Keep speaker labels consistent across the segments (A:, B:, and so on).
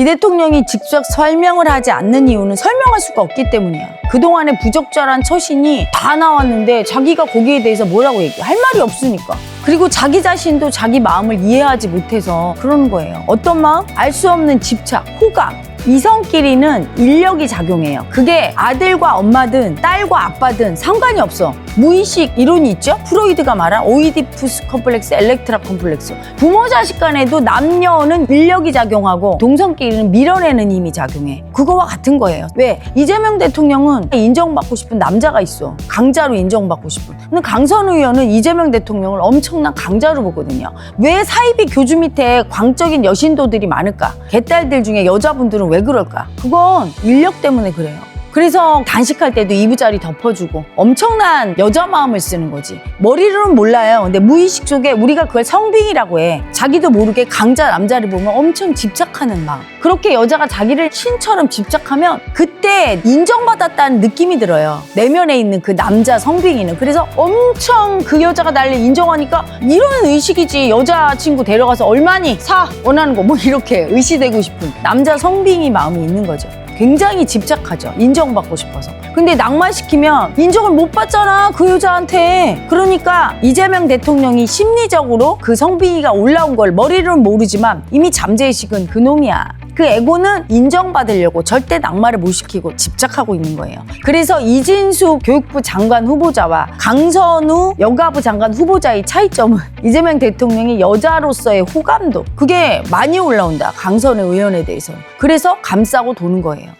A: 이 대통령이 직접 설명을 하지 않는 이유는 설명할 수가 없기 때문이야. 그동안의 부적절한 처신이 다 나왔는데 자기가 거기에 대해서 뭐라고 얘기해? 할 말이 없으니까. 그리고 자기 자신도 자기 마음을 이해하지 못해서 그러는 거예요. 어떤 마음? 알 수 없는 집착, 호감. 이성끼리는 인력이 작용해요. 그게 아들과 엄마든 딸과 아빠든 상관이 없어. 무의식 이론이 있죠? 프로이드가 말한 오이디푸스 컴플렉스, 엘렉트라 컴플렉스. 부모 자식 간에도 남녀는 인력이 작용하고 동성끼리는 밀어내는 힘이 작용해. 그거와 같은 거예요. 왜? 이재명 대통령은 인정받고 싶은 남자가 있어. 강자로 인정받고 싶은. 근데 강선 의원은 이재명 대통령을 엄청난 강자로 보거든요. 왜 사이비 교주 밑에 광적인 여신도들이 많을까? 개딸들 중에 여자분들은 왜 그럴까? 그건 인력 때문에 그래요. 그래서 단식할 때도 이부자리 덮어주고 엄청난 여자 마음을 쓰는 거지. 머리로는 몰라요. 근데 무의식 속에 우리가 그걸 성빙이라고 해. 자기도 모르게 강자 남자를 보면 엄청 집착하는 마음. 그렇게 여자가 자기를 신처럼 집착하면 그때 인정받았다는 느낌이 들어요. 내면에 있는 그 남자 성빙이는. 그래서 엄청 그 여자가 나를 인정하니까 이런 의식이지. 여자친구 데려가서 얼마니 사 원하는 거 뭐 이렇게 의시되고 싶은 남자 성빙이 마음이 있는 거죠. 굉장히 집착하죠. 인정받고 싶어서. 근데 낭만시키면 인정을 못 받잖아. 그 여자한테. 그러니까 이재명 대통령이 심리적으로 그 성빈이가 올라온 걸 머리로는 모르지만 이미 잠재의식은 그 놈이야. 그 에고는 인정받으려고 절대 낙마를 못 시키고 집착하고 있는 거예요. 그래서 이진수 교육부 장관 후보자와 강선우 여가부 장관 후보자의 차이점은 이재명 대통령이 여자로서의 호감도 그게 많이 올라온다. 강선우 의원에 대해서는. 그래서 감싸고 도는 거예요.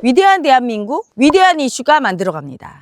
A: 위대한 대한민국, 위대한 이슈가 만들어갑니다.